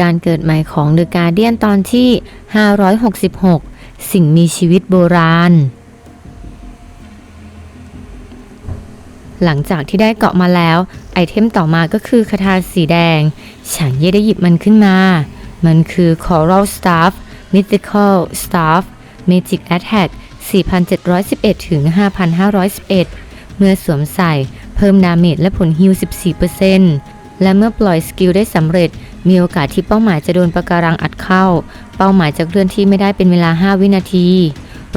การเกิดใหม่ของเดอะการเดียนตอนที่ 566 สิ่งมีชีวิตโบราณ หลังจากที่ได้เกาะมาแล้ว ไอเทมต่อมาก็คือคาถาสีแดง ฉางเย่ได้หยิบมันขึ้นมา มันคือ Coral Staff Mythical Staff Magic Attack 4,711 ถึง 5,511 เมื่อสวมใส่เพิ่มดาเมจและผลฮิล14%และเมื่อปล่อยสกิลได้สำเร็จ มีโอกาสที่เป้าหมายจะโดนปะการังอัดเข้า เป้าหมายจะเคลื่อนที่ไม่ได้เป็นเวลา 5 วินาที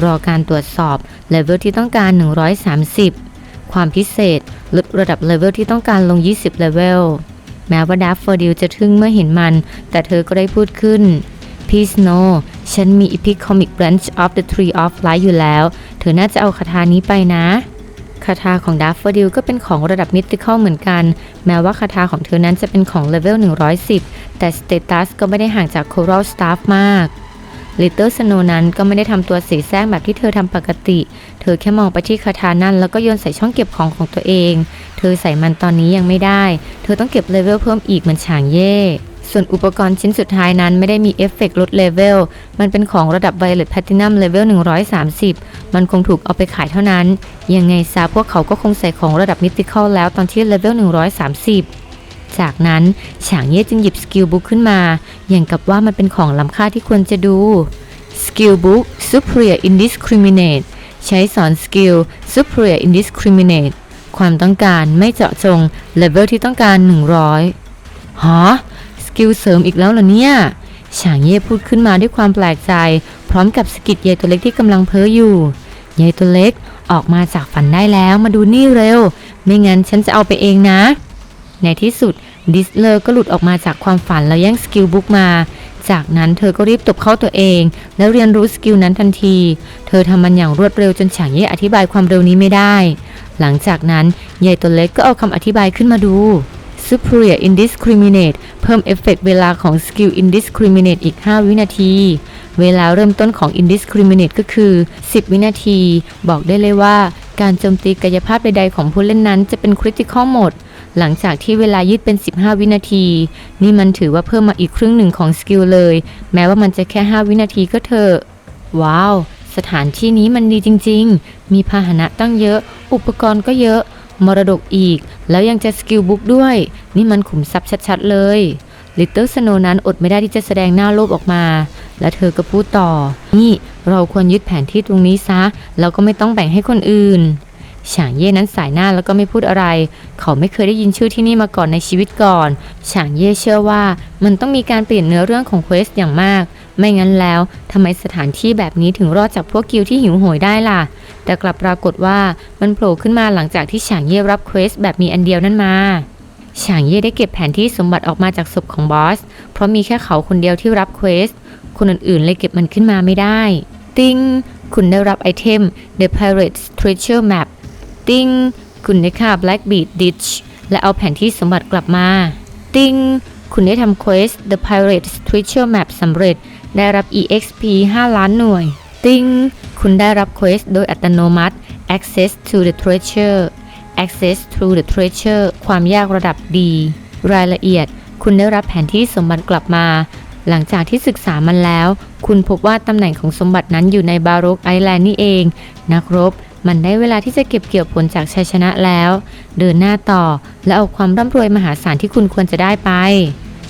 รอการตรวจสอบเลเวลที่ต้องการ 130 ความพิเศษลดระดับเลเวลที่ต้องการลง 20เลเวลแม้ว่าดัฟเฟอร์ดิลจะทึ่งเมื่อเห็นมัน แต่เธอก็ได้พูดขึ้นพี่สโนฉันมี Epic Comic Branch of the Tree of Life อยู่แล้ว เธอน่าจะเอาคาถานี้ไปนะ คาถาของดัฟเฟอร์ดิลก็เป็นของระดับมิติคอลเหมือนกัน แม้ว่าคาถาของเธอนั้นจะเป็นของเลเวล 110 แต่สเตตัสก็ไม่ได้ห่างจาก Coral Staff มากลิตเติ้ลสโนนั้นก็ไม่ได้ทำตัวเสียแซงแบบที่เธอทำปกติ เธอแค่มองไปที่คาถานั่นแล้วก็โยนใส่ช่องเก็บของของตัวเอง เธอใส่มันตอนนี้ยังไม่ได้ เธอต้องเก็บเลเวลเพิ่มอีกเหมือนฉางเย่ ส่วนอุปกรณ์ชิ้นสุดท้ายนั้นไม่ได้มีเอฟเฟกต์ลดเลเวล มันเป็นของระดับ Violet Platinum Level 130 มันคงถูกเอาไปขายเท่านั้น ยังไงซะพวกเขาก็คงใส่ของระดับ Mythical แล้วตอนที่เลเวล 130 จากนั้นฉางเย่จึงหยิบสกิลบุ๊กขึ้นมา อย่างกับว่ามันเป็นของล้ำค่าที่ควรจะดู Skill Book Superior Indiscriminate ใช้สอนสกิล Superior Indiscriminate ความต้องการไม่เจาะจงเลเวลที่ต้องการ 100ฮะ สกิลเสริมอีกแล้วเหรอเนี่ยฉางเย่พูดขึ้นมาด้วยความแปลกใจ พร้อมกับสกิดยายตัวเล็กที่กำลังเพ้ออยู่ยายตัวเล็กออกมาจากฝันได้แล้วมาดูนี่เร็ว ไม่งั้นฉันจะเอาไปเองนะ ในที่สุดดิสเลอร์ก็หลุดออกมาจากความฝันแล้วแย่งสกิลบุ๊กมา จากนั้นเธอก็รีบตบเข้าตัวเอง แล้วเรียนรู้สกิลนั้นทันที เธอทำมันอย่างรวดเร็วจนฉางเย่อธิบายความเร็วนี้ไม่ได้ หลังจากนั้นยายตัวเล็กก็เอาคำอธิบายขึ้นมาดู Superior Indiscriminate เพิ่มเอฟเฟกต์เวลาของสกิล Indiscriminate อีก 5 วินาที เวลาเริ่มต้นของ Indiscriminate ก็คือ 10 วินาที บอกได้เลยว่า การโจมตีกายภาพใดๆของผู้เล่นนั้นจะเป็นคริติคอลหมดหลังจากที่เวลายืดเป็น 15 วินาที นี่มันถือว่าเพิ่มมาอีกครึ่งหนึ่งของสกิลเลย แม้ว่ามันจะแค่ 5 วินาทีก็เถอะ ว้าว สถานที่นี้มันดีจริง ๆ มีพาหนะตั้งเยอะ อุปกรณ์ก็เยอะ มรดกอีก แล้วยังจะสกิลบุ๊กด้วย นี่มันขุมทรัพย์ชัดๆเลยลิตเติ้ลสโนนั้นอดไม่ได้ที่จะแสดงหน้าโลภออกมา และเธอก็พูดต่อ นี่เราควรยึดแผนที่ตรงนี้ซะ แล้วก็ไม่ต้องแบ่งให้คนอื่น ฉางเย่นั้นสายหน้าแล้วก็ไม่พูดอะไร เขาไม่เคยได้ยินชื่อที่นี่มาก่อนในชีวิตก่อน ฉางเย่เชื่อว่ามันต้องมีการเปลี่ยนเนื้อเรื่องของเควสอย่างมาก ไม่งั้นแล้วทำไมสถานที่แบบนี้ถึงรอดจากพวกกิลที่หิวโหยได้ล่ะ แต่กลับปรากฏว่ามันโผล่ขึ้นมาหลังจากที่ฉางเย่รับเควสแบบมีอันเดียวนั่นมาฉางเย่ได้เก็บแผนที่สมบัติออกมาจากศพของบอส เพราะมีแค่เขาคนเดียวที่รับเควส คนอื่นๆเลยเก็บมันขึ้นมาไม่ได้ ติง คุณได้รับไอเทม The Pirate's Treasure Map ติง คุณได้ฆ่า Blackbeard Ditch และเอาแผนที่สมบัติกลับมา ติง คุณได้ทำเควส The Pirate's Treasure Map สำเร็จ ได้รับ EXP 5 ล้านหน่วย ติง คุณได้รับเควสโดยอัตโนมัติ Access to the Treasure Access to the Treasure ความยากระดับดี รายละเอียด คุณได้รับแผนที่สมบัติกลับมา หลังจากที่ศึกษามันแล้ว คุณพบว่าตำแหน่งของสมบัตินั้นอยู่ในบาโรกไอแลนด์นี่เอง นักรบ มันได้เวลาที่จะเก็บเกี่ยวผลจากชัยชนะแล้ว เดินหน้าต่อ และเอาความร่ำรวยมหาศาลที่คุณควรจะได้ไป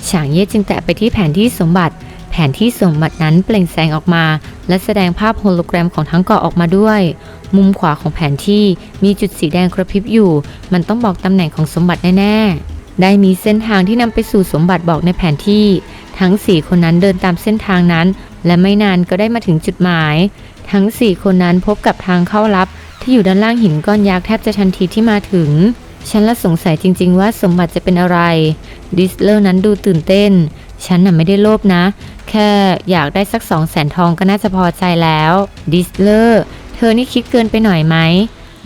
ฉางเย่จึงแตะไปที่แผนที่สมบัติ แผนที่สมบัตินั้นเปล่งแสงออกมา และแสดงภาพโฮโลแกรมของทั้งเกาะออกมาด้วย มุมขวาของแผนที่มีจุดสีแดงกระพริบอยู่ มันต้องบอกตำแหน่งของสมบัติแน่ๆ ได้มีเส้นทางที่นำไปสู่สมบัติบอกในแผนที่ ทั้ง 4 คนนั้นเดินตามเส้นทางนั้น และไม่นานก็ได้มาถึงจุดหมาย ทั้ง 4 คนนั้นพบกับทางเข้าลับ ที่อยู่ด้านล่างหินก้อนยักษ์แทบจะทันทีที่มาถึงฉันละสงสัยจริง ๆ ว่าสมบัติจะเป็นอะไร ดิสเลอร์นั้นดูตื่นเต้น ฉันน่ะไม่ได้โลภนะ แค่อยากได้สักสองแสนทองก็น่าจะพอใจแล้วดิสเลอร์เธอนี่คิดเกินไปหน่อยไหม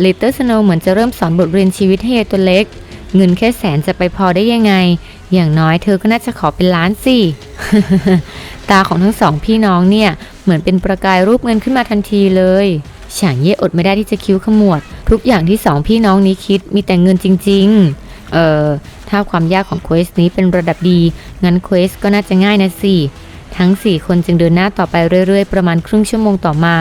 ลิตเติ้ลสโนเหมือนจะเริ่มสอนบทเรียนชีวิตให้ยายตัวเล็ก เงินแค่แสนจะไปพอได้ยังไง อย่างน้อยเธอก็น่าจะขอเป็นล้านสิ ตาของทั้งสองพี่น้องเนี่ย เหมือนเป็นประกายรูปเงินขึ้นมาทันทีเลยฉางเย่อดไม่ได้ที่จะคิ้วขมวด ทุกอย่างที่สองพี่น้องนี้คิดมีแต่เงินจริง ๆ เออถ้าความยากของเควสนี้เป็นระดับดี งั้นเควสก็น่าจะง่ายนะสิ ทั้ง 4 คนจึงเดินหน้าต่อไปเรื่อยๆ ประมาณครึ่งชั่วโมงต่อมา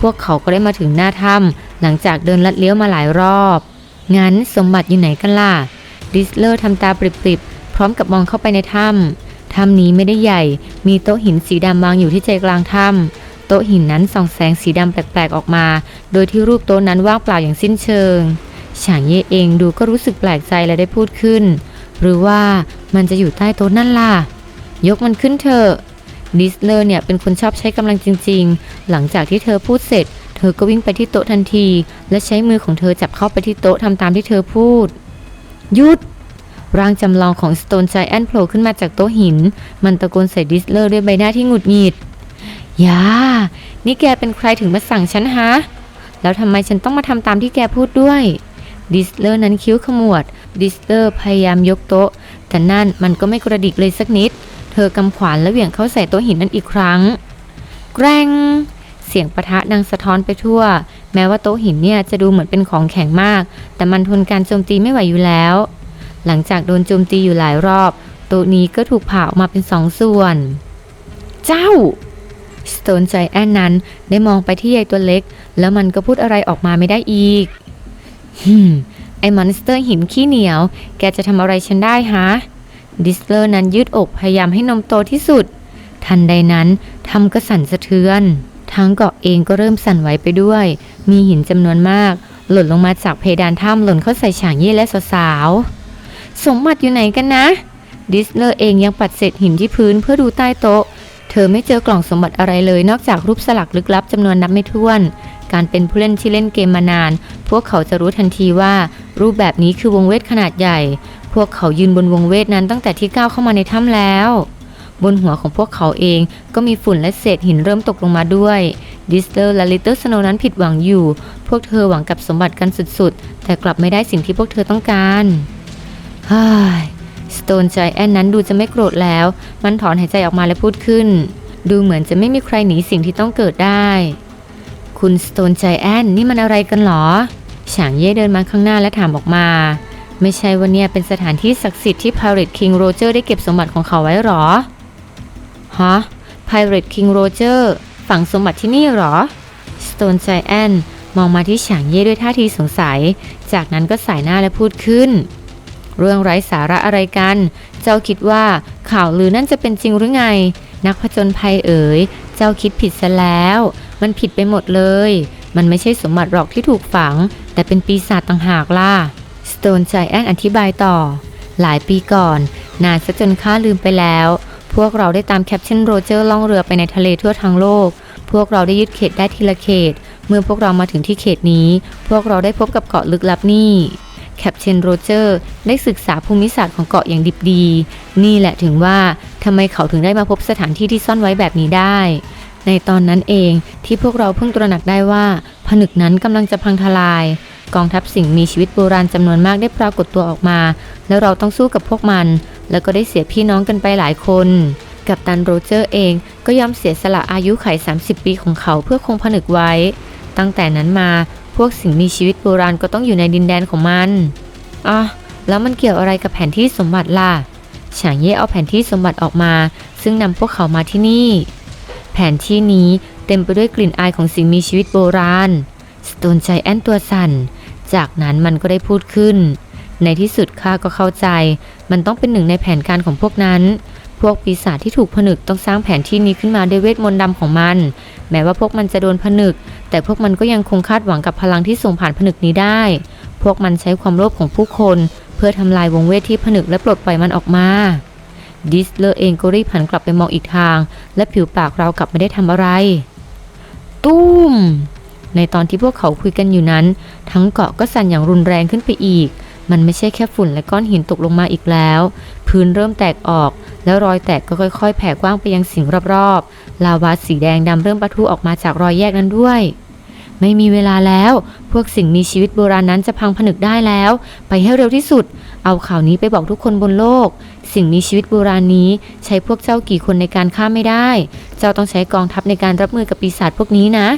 พวกเขาก็ได้มาถึงหน้าถ้ำหลังจากเดินลัดเลี้ยวมาหลายรอบ งั้นสมบัติอยู่ไหนกันล่ะ ดิสเลอร์ทำตาปริบๆ พร้อมกับมองเข้าไปในถ้ำถ้ำนี้ไม่ได้ใหญ่ มีโต๊ะหินสีดำวางอยู่ที่ใจกลางถ้ำโต๊ะหินนั้นส่องแสงสีดำแปลกๆออกมา โดยที่รูปโต๊ะนั้นว่างเปล่าอย่างสิ้นเชิงฉางเย่เองดูก็รู้สึกแปลกใจและได้พูดขึ้น หรือว่ามันจะอยู่ใต้โต๊ะนั่นล่ะ ยกมันขึ้นเถอะ ดิสเลอร์เนี่ยเป็นคนชอบใช้กำลังจริง ๆ หลังจากที่เธอพูดเสร็จ เธอก็วิ่งไปที่โต๊ะทันที และใช้มือของเธอจับเข้าไปที่โต๊ะทำตามที่เธอพูด หยุด ร่างจำลองของสโตนไจแอนโผล่ขึ้นมาจากโต๊ะหิน มันตะโกนใส่ดิสเลอร์ด้วยใบหน้าที่หงุดหงิดยานี่แกเป็นใครถึงมาสั่งฉันฮะ แล้วทำไมฉันต้องมาทำตามที่แกพูดด้วยดิสเลอร์นั้นคิ้วขมวด ดิสเลอร์พยายามยกโต๊ะ แต่นั่นมันก็ไม่กระดิกเลยสักนิด เธอกำขวานและเหวี่ยงเข้าใส่โต๊ะหินนั้นอีกครั้ง แกรงเสียงปะทะดังสะท้อนไปทั่ว แม้ว่าโต๊ะหินเนี่ยจะดูเหมือนเป็นของแข็งมาก แต่มันทนการโจมตีไม่ไหวอยู่แล้ว หลังจากโดนโจมตีอยู่หลายรอบ โต๊ะนี้ก็ถูกผ่าออกมาเป็นสองส่วน เจ้าสโตนใจแอนนั้นได้มองไปที่ยายตัวเล็ก แล้วมันก็พูดอะไรออกมาไม่ได้อีกฮึมไอ้มอนสเตอร์หินขี้เหนียว แกจะทำอะไรฉันได้ฮะ ดิสเลอร์นั้นยืดอกพยายามให้นมโตที่สุด ทันใดนั้นทำก็สั่นสะเทือน ทั้งเกาะเองก็เริ่มสั่นไหวไปด้วย มีหินจำนวนมาก หล่นลงมาจากเพดานถ้ำหล่นเข้าใส่ฉางเย่และสาวๆสมบัติอยู่ไหนกันนะ ดิสเลอร์เองยังปัดเศษหินที่พื้นเพื่อดูใต้โต๊ะ เธอไม่เจอกล่องสมบัติอะไรเลยนอกจากรูปสลักลึกลับจำนวนนับไม่ถ้วนการเป็นผู้เล่นที่เล่นเกมมานาน พวกเขาจะรู้ทันทีว่า รูปแบบนี้คือวงเวทขนาดใหญ่ วกเขายืนบนวงเวทนั้นตั้งแต่ที่ก้าวเข้ามาในถ้ำแล้ว บนหัวของพวกเขาเองก็มีฝุ่นและเศษหินเริ่มตกลงมาด้วย ดิสเลอร์และลิตเติ้ลสโนนั้นผิดหวังอยู่ พวกเธอหวังกับสมบัติกันสุดๆ แต่กลับไม่ได้สิ่งที่พวกเธอต้องการฮ่ายสโตนใจแอนนั้นดูจะไม่โกรธแล้ว มันถอนหายใจออกมาและพูดขึ้น ดูเหมือนจะไม่มีใครหนีสิ่งที่ต้องเกิดได้ คุณสโตนใจแอนนี่มันอะไรกันหรอ ฉางเย่เดินมาข้างหน้าและถามออกมา ไม่ใช่ว่าเนี่ยเป็นสถานที่ศักดิ์สิทธิ์ที่ Pirate King Roger ได้เก็บสมบัติของเขาไว้หรอ ฮะ Pirate King Roger ฝังสมบัติที่นี่หรอ Stone Giant มองมาที่ฉางเย่ด้วยท่าทีสงสัย จากนั้นก็สายหน้าและพูดขึ้น เรื่องไร้สาระอะไรกัน เจ้าคิดว่าข่าวลือนั่นจะเป็นจริงหรือไง นักผจญภัยเอ๋ย เจ้าคิดผิดซะแล้ว มันผิดไปหมดเลย มันไม่ใช่สมบัติหรอกที่ถูกฝัง แต่เป็นปีศาจต่างหากล่ะ Stone Giant อธิบายต่อ หลายปีก่อน นานซะจนข้าลืมไปแล้ว พวกเราได้ตามแคปเชนโรเจอร์ล่องเรือไปในทะเลทั่วทั้งโลก พวกเราได้ยึดเขตได้ทีละเขต เมื่อพวกเรามาถึงที่เขตนี้ พวกเราได้พบกับเกาะลึกลับนี่แคปเชนโรเจอร์ได้ศึกษาภูมิศาสตร์ของเกาะอย่างดิบดี นี่แหละถึงว่าทำไมเขาถึงได้มาพบสถานที่ที่ซ่อนไว้แบบนี้ได้ ในตอนนั้นเองที่พวกเราเพิ่งตระหนักได้ว่า ผนึกนั้นกำลังจะพังทลาย กองทัพสิ่งมีชีวิตโบราณจำนวนมากได้ปรากฏตัวออกมา แล้วเราต้องสู้กับพวกมัน แล้วก็ได้เสียพี่น้องกันไปหลายคน กับตันโรเจอร์เองก็ยอมเสียสละอายุไข 30 ปีของเขาเพื่อคงผนึกไว้ ตั้งแต่นั้นมาพวกสิ่งมีชีวิตโบราณก็ต้องอยู่ในดินแดนของมันอะแล้วมันเกี่ยวอะไรกับแผนที่สมบัติล่ะฉางเย่เอาแผนที่สมบัติออกมา ซึ่งนำพวกเขามาที่นี่ แผนที่นี้เต็มไปด้วยกลิ่นอายของสิ่งมีชีวิตโบราณสโตนใจแอนตัวสั่น จากนั้นมันก็ได้พูดขึ้น ในที่สุดข้าก็เข้าใจ มันต้องเป็นหนึ่งในแผนการของพวกนั้น พวกปีศาจที่ถูกผนึกต้องสร้างแผนที่นี้ขึ้นมาด้วยเวทมนต์ดำของมัน แม้ว่าพวกมันจะโดนผนึก แต่พวกมันก็ยังคงคาดหวังกับพลังที่ส่งผ่านผนึกนี้ได้ พวกมันใช้ความโลภของผู้คน เพื่อทำลายวงเวทที่ผนึกและปลดปล่อยมันออกมาดิสเลอร์เองก็รีบหันกลับไปมองอีกทาง และผิวปากเรากลับไม่ได้ทำอะไร ตุ้ม ในตอนที่พวกเขาคุยกันอยู่นั้น ทั้งเกาะก็สั่นอย่างรุนแรงขึ้นไปอีก มันไม่ใช่แค่ฝุ่นและก้อนหินตกลงมาอีกแล้ว พื้นเริ่มแตกออก แล้วรอยแตกก็ค่อยๆ แผ่กว้างไปยังสิ่งรอบๆ ลาวาสีแดงดำเริ่มปะทุออกมาจากรอยแยกนั้นด้วย ไม่มีเวลาแล้ว พวกสิ่งมีชีวิตโบราณนั้นจะพังผนึกได้แล้ว ไปให้เร็วที่สุด เอาข่าวนี้ไปบอกทุกคนบนโลก สิ่งมีชีวิตโบราณนี้ใช้พวกเจ้ากี่คนในการฆ่าไม่ได้ เจ้าต้องใช้กองทัพในการรับมือกับปีศาจพวกนี้นะ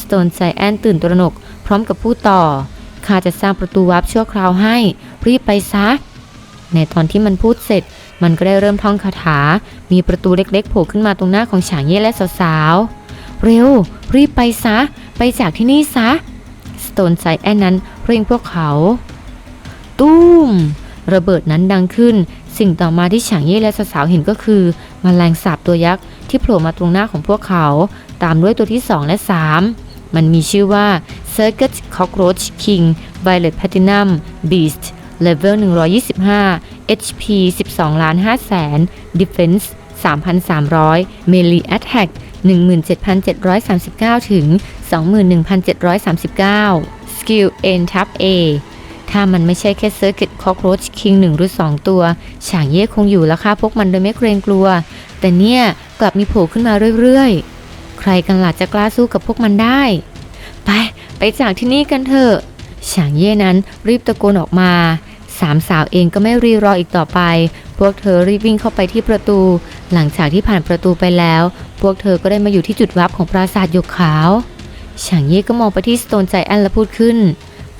สโตนไซแอนตื่นตระหนก พร้อมกับพูดต่อข้าจะสร้างประตูวาร์ปชั่วคราวให้ รีบไปซะ ในตอนที่มันพูดเสร็จ มันก็ได้เริ่มท่องคาถา มีประตูเล็กๆโผล่ขึ้นมาตรงหน้าของฉางเย่และสาวๆ เร็ว รีบไปซะ ไปจากที่นี่ซะ สโตนใจแอนนั้นเร่งพวกเขา ตุ้ม ระเบิดนั้นดังขึ้น สิ่งต่อมาที่ฉางเย่และสาวๆเห็นก็คือมแมลงสาบตัวยักษ์ที่โผล่มาตรงหน้าของพวกเขา ตามด้วยตัวที่2และ3มั นมีชื่อว่า Circuit Cockroach King Violet Platinum Beast Level 125 HP 12ล้าน5แสน Defense 3,300 Melee Attack 17,739 ถึง 21,739 Skill N Tab A ถ้ามันไม่ใช่แค่ Circuit Cockroach King 1หรือ2ตัว ฉางเย่คงอยู่แล้วค่ะพวกมันโดยไม่เกรงกลัว แต่เนี่ยกลับมีโผล่ขึ้นมาเรื่อยๆใครกันล่ะจะกล้าสู้กับพวกมันได้ ไป ไปจากที่นี่กันเถอะฉางเย่นั้นรีบตะโกนออกมาสามสาวเองก็ไม่รีรออีกต่อไป พวกเธอรีบวิ่งเข้าไปที่ประตู หลังจากที่ผ่านประตูไปแล้ว พวกเธอก็ได้มาอยู่ที่จุดวับของปราสาทหยกขาวฉางเย่ก็มองไปที่สโตนใจแอนและพูดขึ้น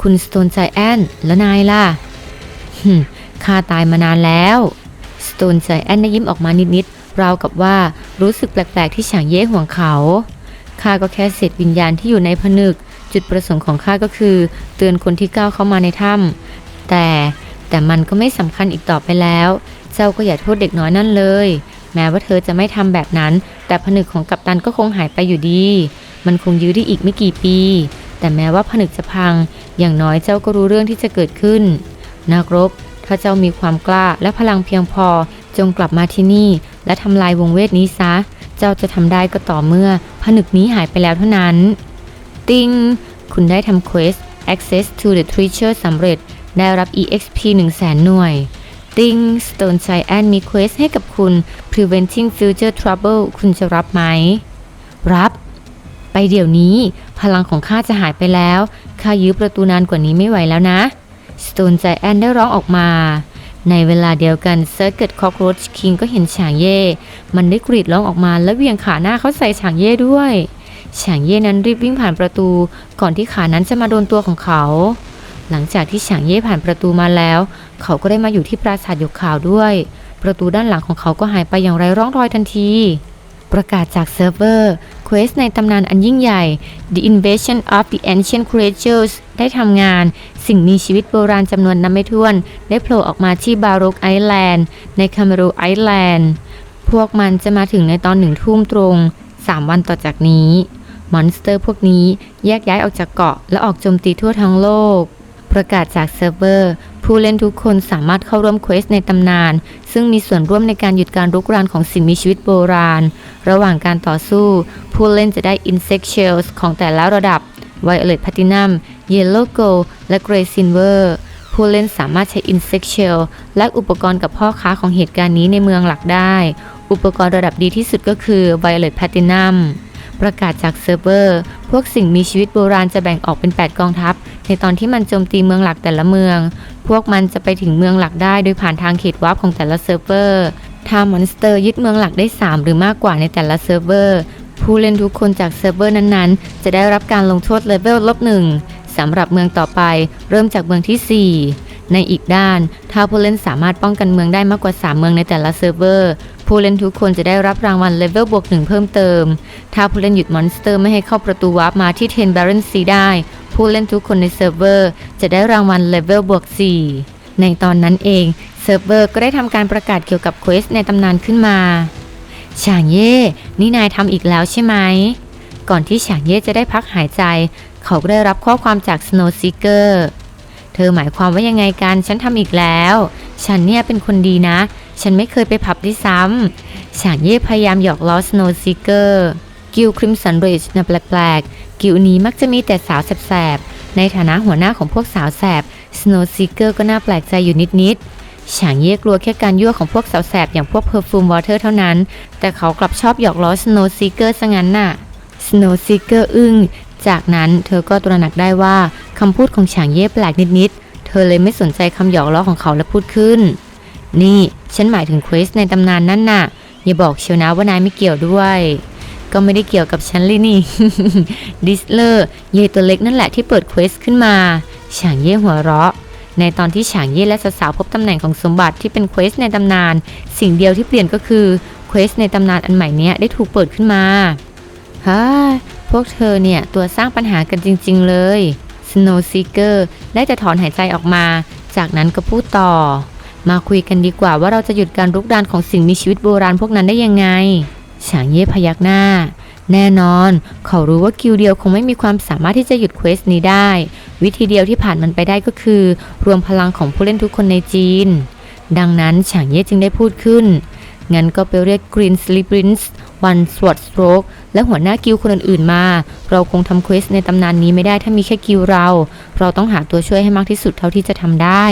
คุณสโตนใจแอนแล้วนายล่ะหึข้าตายมานานแล้วสโตนใจแอนได้ยิ้มออกมานิดๆ ราวกับว่ารู้สึกแปลกๆที่ฉางเย่ห่วงเขาข้าก็แค่เศษวิญญาณที่อยู่ในผนึก จุดประสงค์ของข้าก็คือ เตือนคนที่ก้าวเข้ามาในถ้ำแต่แต่มันก็ไม่สำคัญอีกต่อไปแล้ว เจ้าก็อย่าโทษเด็กน้อยนั่นเลย แม้ว่าเธอจะไม่ทำแบบนั้น แต่ผนึกของกัปตันก็คงหายไปอยู่ดี มันคงยื้อได้อีกไม่กี่ปี แต่แม้ว่าผนึกจะพัง อย่างน้อยเจ้าก็รู้เรื่องที่จะเกิดขึ้น นักรบ ถ้าเจ้ามีความกล้าและพลังเพียงพอจงกลับมาที่นี่ และทำลายวงเวทนี้ซะ เจ้าจะทำได้ก็ต่อเมื่อผนึกนี้หายไปแล้วเท่านั้น ติง คุณได้ทำเควส Access to the Treasure สำเร็จ ได้รับ EXP 1 0 0 0 0แสนหน่วย ติง Stone Giant มีเควสให้กับคุณ Preventing Future Trouble คุณจะรับไหม รับ ไปเดี๋ยวนี้ พลังของข้าจะหายไปแล้ว ข้ายื้อประตูนานกว่านี้ไม่ไหวแล้วนะ Stone Giant ได้ร้องออกมา ในเวลาเดียวกันเซิร์ตเกิดคอกรอช์คิงก็เห็นฉางเย่ มันได้กรีดร้องออกมาและเวียงขาหน้าเขาใส่ฉางเย่ด้วยฉางเย่นั้นรีบวิ่งผ่านประตู ก่อนที่ขานั้นจะมาโดนตัวของเขา หลังจากที่ฉางเย่ผ่านประตูมาแล้ว เขาก็ได้มาอยู่ที่ปราสาทหยกขาวด้วย ประตูด้านหลังของเขาก็หายไปอย่างไร้ร่องรอยทันที ประกาศจากเซิร์ฟเวอร์เควสในตำนานอันยิ่งใหญ่ The Invasion of the Ancient Creatures ได้ทำงาน สิ่งมีชีวิตโบราณจำนวนนับไม่ถ้วน ได้โผล่ออกมาที่บารุกไอแลนด์ในคาเมรูไอแลนด์ พวกมันจะมาถึงในตอนหนึ่งทุ่มตรง 3 วันต่อจากนี้ มอนสเตอร์พวกนี้แยกย้ายออกจากเกาะและออกโจมตีทั่วทั้งโลก ประกาศจากเซิร์ฟเวอร์ ผู้เล่นทุกคนสามารถเข้าร่วมเควสในตำนาน ซึ่งมีส่วนร่วมในการหยุดการรุกรานของสิ่งมีชีวิตโบราณ ระหว่างการต่อสู้ ผู้เล่นจะได้ Insect Shells ของแต่ละระดับ Violet Platinum Yellow Gold และ Grey Silver ผู้เล่นสามารถใช้ Insect Shell และอุปกรณ์กับพ่อค้าของเหตุการณ์นี้ในเมืองหลักได้ อุปกรณ์ระดับดีที่สุดก็คือ Violet Platinum ประกาศจากเซิร์ฟเวอร์ พวกสิ่งมีชีวิตโบราณจะแบ่งออกเป็น 8 กองทัพ ในตอนที่มันโจมตีเมืองหลักแต่ละเมือง พวกมันจะไปถึงเมืองหลักได้โดยผ่านทางเขตวาร์ปของแต่ละเซิร์ฟเวอร์ ถ้ามอนสเตอร์ยึดเมืองหลักได้ 3 หรือมากกว่าในแต่ละเซิร์ฟเวอร์ ผู้เล่นทุกคนจากเซิร์ฟเวอร์นั้นๆ จะได้รับการลงโทษเลเวลลบหนึ่งสำหรับเมืองต่อไป เริ่มจากเมืองทีสี่4 ในอีกด้าน ถ้าผู้เล่นสามารถป้องกันเมืองได้มากกว่า 3 เมืองในแต่ละเซิร์ฟเวอร์ ผู้เล่นทุกคนจะได้รับรางวัลเลเวลบวกหนึ่งเพิ่มเติม ถ้าผู้เล่นหยุดมอนสเตอร์ไม่ให้เข้าประตูวาร์ปมาที่เทนบาร์เรนซีได้ ผู้เล่นทุกคนในเซิร์ฟเวอร์จะได้รางวัลเลเวลบวก4ในตอนนั้นเองเซิร์ฟเวอร์ก็ได้ทำการประกาศเกี่ยวกับเควสในตำนานขึ้นมาฉางเย่ นี่นายทำอีกแล้วใช่ไหม ก่อนที่ฉางเย่จะได้พักหายใจ เขาก็ได้รับข้อความจาก Snow Seeker เธอหมายความว่ายังไงกัน ฉันทำอีกแล้ว ฉันเนี่ยเป็นคนดีนะ ฉันไม่เคยไปผับด้วยซ้ำฉางเย่พยายามหยอกล้อ Snow Seeker กิลคริมสันเรจนะแปลกๆ กิลนี้มักจะมีแต่สาวแสบๆ ในฐานะหัวหน้าของพวกสาวแสบ Snow Seeker ก็น่าแปลกใจอยู่นิดๆฉางเย่กลัวแค่การยั่วของพวกสาวแสบอย่างพวก Perfume Water เท่านั้น แต่เขากลับชอบหยอกล้อ Snow Seeker ซะงั้นน่ะ Snow Seeker อึ้งจากนั้นเธอก็ตระหนักได้ว่าคำพูดของฉางเย่แปลกนิดๆ เธอเลยไม่สนใจคำหยอกล้อของเขาและพูดขึ้น นี่ฉันหมายถึงเควสในตำนานนั่นน่ะ อย่าบอกเชียวนะว่านายไม่เกี่ยวด้วย ก็ไม่ได้เกี่ยวกับฉันเลยนี่ ดิสเลอร์เยยตัวเล็กนั่นแหละที่เปิดเควสขึ้นมาฉางเย่หัวเราะ ในตอนที่ฉางเย่และสาวๆพบตำแหน่งของสมบัติที่เป็นเควสในตำนาน สิ่งเดียวที่เปลี่ยนก็คือเควสในตำนานอันใหม่เนี้ยได้ถูกเปิดขึ้นมาฮ่าพวกเธอเนี่ยตัวสร้างปัญหากันจริง ๆ เลย Snow Seeker ได้แต่ถอนหายใจออกมา จากนั้นก็พูดต่อ มาคุยกันดีกว่าว่าเราจะหยุดการรุกรานของสิ่งมีชีวิตโบราณพวกนั้นได้ยังไงฉางเย่พยักหน้า แน่นอน เขารู้ว่ากิลเดียวคงไม่มีความสามารถที่จะหยุดเควสนี้ได้ วิธีเดียวที่ผ่านมันไปได้ก็คือ รวมพลังของผู้เล่นทุกคนในจีน ดังนั้นฉางเย่จึงได้พูดขึ้น งั้นก็ไปเรียก Green Sleep Prince One Sword Stroke และหัวหน้ากิลด์คนอื่นๆมา เราคงทำเควสในตำนานนี้ไม่ได้ถ้ามีแค่กิลด์เรา เราต้องหาตัวช่วยให้มากที่สุดเท่าที่จะทำได้